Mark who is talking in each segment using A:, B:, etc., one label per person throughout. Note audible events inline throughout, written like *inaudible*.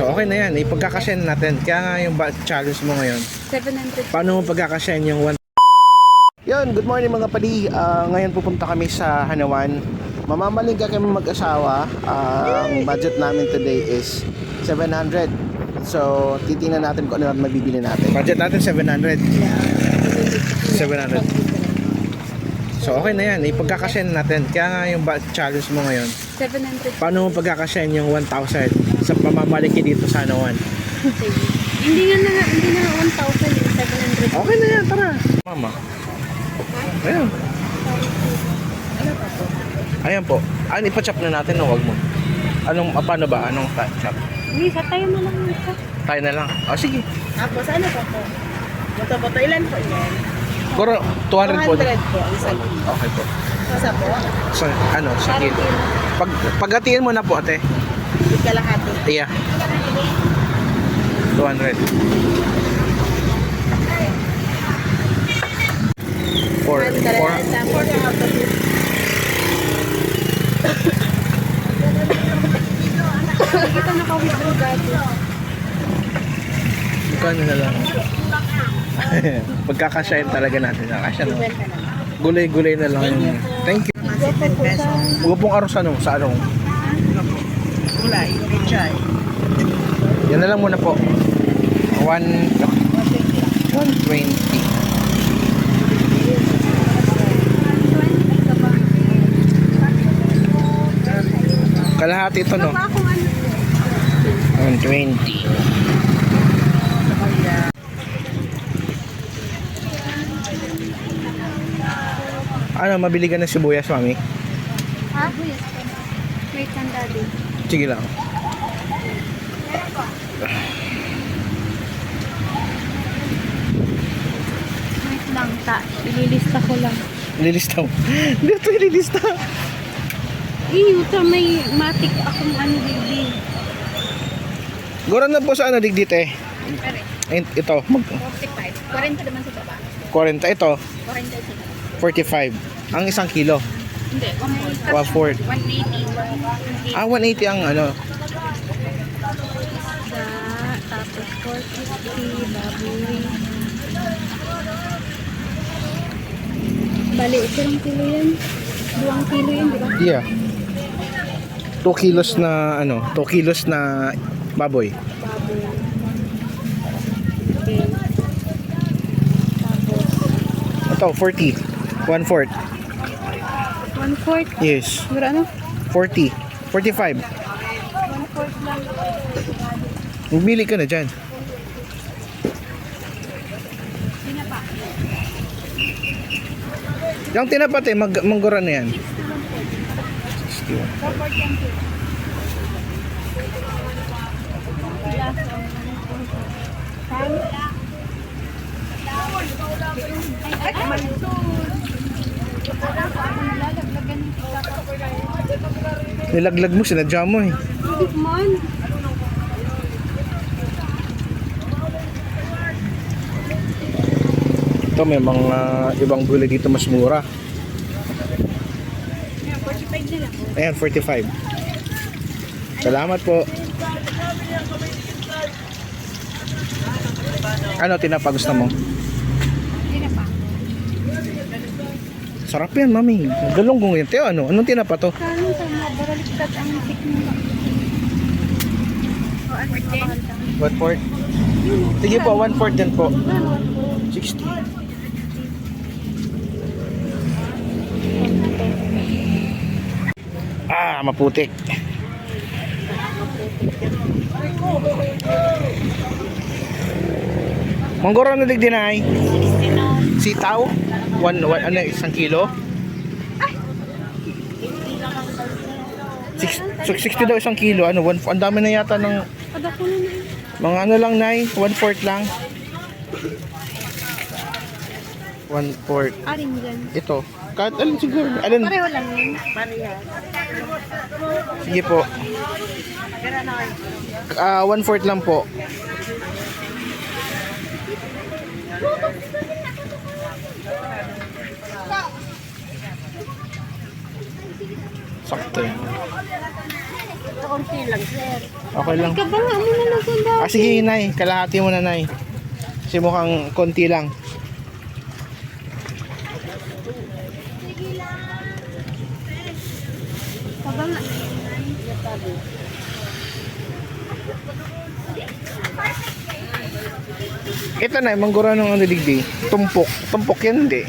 A: So okay na yan, ipagkakasyan natin. Kaya nga yung challenge mo ngayon,
B: 700.
A: paano mo pagkakasyan yung 1 Yun, good morning mga padi. Ah, ngayon pupunta kami sa Hanawan. Mamamaligya kami mag-asawa. Ah, ang budget namin today is 700. So, titingnan natin kung ano natin mabibili natin. Budget natin 700. 700. So, okay na yan. Ipagkakasyan natin. Kaya nga yung challenge mo ngayon,
B: 700.
A: paano mo pagkakasyan yung 1,000 sa pamamaliki dito sa Hanawan?
B: hindi nga na, hindi na 1,000 yung 700.
A: Okay na yan, tara. Mama. Ayun. Ayan po. Ano, ipachop na natin o wag mo? Anong, ah, paano ba? Anong ta- chop?
B: Hindi, sa tayo na lang.
A: Tayo na lang. O, sige.
C: Tapos ano pa po? Boto-boto, ilan po yan?
A: Kuro, 200 po.
C: 200 po, ang isa.
A: Okay po.
C: Isa po,
A: So, ano, sa kilo. Pag, paghatiin mo na po, ate.
C: kalahati.
A: Iya. 200. Four. Four.
C: Four.
B: Hindi kita naka-withdraw dati.
A: Kano na lang. *laughs* Pagkakasyahin talaga natin. Kasya no? Gulay-gulay na lang yun. Thank you. Huwag pong aros ano, sa anong.
C: Gulay, pechay.
A: Yan na lang muna po. 1 120. Kalahati ito no.
B: Baka kung ano.
A: 120. Ano, mabili ka ng sibuyas, mami?
B: Ha? Wait lang, daddy.
A: Sige lang.
B: Wait lang, ta. Ililista ko lang.
A: Lilista mo. *laughs* Hindi ito ililista.
B: Iyo, ta, may matik akong ano, baby.
A: Gora na po sa ano digdit eh. Ayun, Ito, mag
B: 45. 40 naman sa baba.
A: 40 ito,
B: 40 sa baba.
A: 45. Ang isang kilo.
B: Hindi, 180.
A: 140.
B: 180.
A: Ah, 180 ang ano.
B: Da, tapos 450, baboy. Bali, ilang kilo yan? Duwang kilo yan, di ba?
A: Yeah. 2 kilos na ano, 2 kilos na baboy.
B: Baboy. Okay. Tapos,
A: Ito, 40. 1 fourth.
B: One fourth.
A: Yes.
B: Siguro ano?
A: 40. 45.
B: One fourth lang.
A: Bumili ka na dyan. Yung tinapat eh, mag manggura na yan. 61.
B: Ay, ay, ay. Lalaglagan yung
A: Nilaglag mo, sinadya mo eh.
B: Hindi man.
A: Ito may mga ibang gulay dito mas mura.
B: Yeah, 45 na lang.
A: Ayan, 45. Salamat po. Ano tinapa gusto mo?
B: Hindi na pa.
A: Sarap yan, mami. Galunggong yan. Teo, ano? Anong tinapa to?
B: Kano sa mga baraliktat ang tik mo. O, ba mahal
A: One fourth. Sige po, one fourth din po. 60. Ah, maputik. Manggoro na digdinay. Sitaw? One, one, ano, isang kilo? Six, so 60 daw isang kilo. Ano, one, ang dami na yata ng
B: na na.
A: mga ano lang, Nay? One fourth lang. One fourth.
B: Arin dyan.
A: Ito. Kahit alin siguro. Alin?
B: Pareho lang yun.
A: Sige po. Ah, one fourth lang po. Sakto yun.
C: Kaunti lang, sir.
A: Okay lang.
B: Kabanga mo na lang kung
A: Ah, sige, Nay. Kalahati mo na, Nay. Kasi mukhang konti lang.
B: Kabanga.
A: Ito na, manggura ng ano digdi. Tumpok. Tumpok yan, hindi.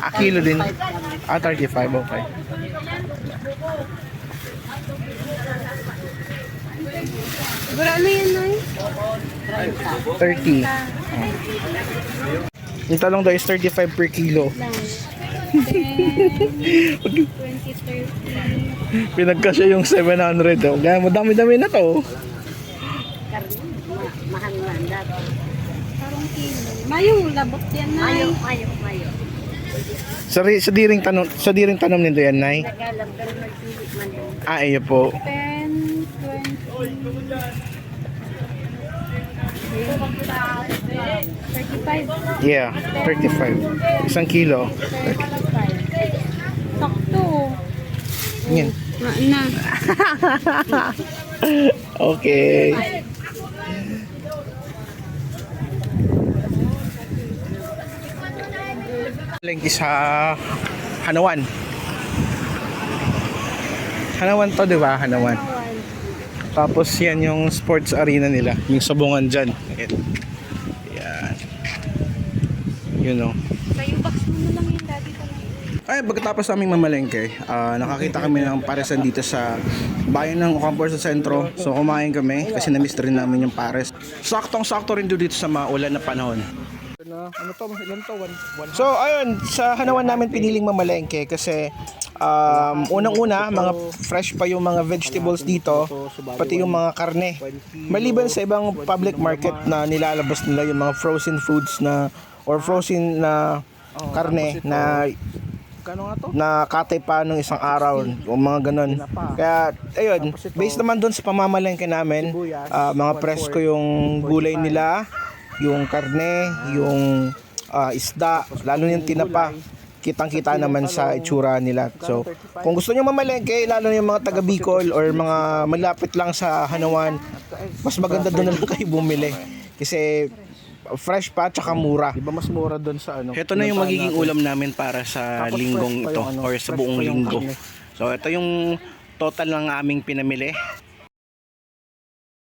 A: Ah, kilo din. Ah, 35, okay.
B: Siguro ano yan, Nay?
A: 30. Yung talong daw is 35 per kilo.
B: 20, 30.
A: Pinagkasya yung 700. Oh. Kaya madami-dami na to.
C: Mahal na ang dato.
B: Parang kilo. Mayong labot yan, Nay.
C: Mayo, mayo, mayo.
A: Sa, sa diring tanom, sa diring tanom nito yan, Nay.
C: Nagalam, pero nagpilit man yun.
A: Ah, iyo po.
B: 10, 20. 35.
A: Yeah, 35. Isang kilo.
B: 35. Sakto.
A: Yan.
B: Na, na. *laughs*
A: Okay. Lengki sa Hanawan. Hanawan to, di ba? Hanawan. Tapos yan yung sports arena nila. Yung sabungan dyan. Yan. Yan. You know.
B: Kayo box mo na lang yung ko.
A: Ay, pagkatapos naming mamalengke, ah, nakakita kami ng paresan dito sa bayan ng Ocampo sa sentro. So kumain kami kasi na-miss rin namin yung pares. Saktong-sakto rin dito sa maulan na panahon. Ano to? Ilan to? So ayun, sa hanawan namin piniling mamalengke kasi um, unang-una, mga fresh pa yung mga vegetables dito, pati yung mga karne. Maliban sa ibang public market na nilalabas nila yung mga frozen foods na or frozen na karne na na katay pa ng isang araw o mga ganun. Kaya ayun, based naman doon sa pamamalengke namin, ah, mga presko yung gulay nila, yung karne, yung ah, isda, lalo yung tinapa. Kitang-kita naman sa itsura nila. So, kung gusto niyo mamalengke, lalo yung mga taga Bicol or mga malapit lang sa Hanawan, mas maganda doon na lang kayo bumili. Kasi fresh pa tsaka mura.
D: Di ba mas mura doon sa ano?
A: Ito na yung magiging ulam namin para sa
D: Tapos
A: linggong ito
D: ano,
A: or sa buong linggo. So ito yung total ng aming pinamili.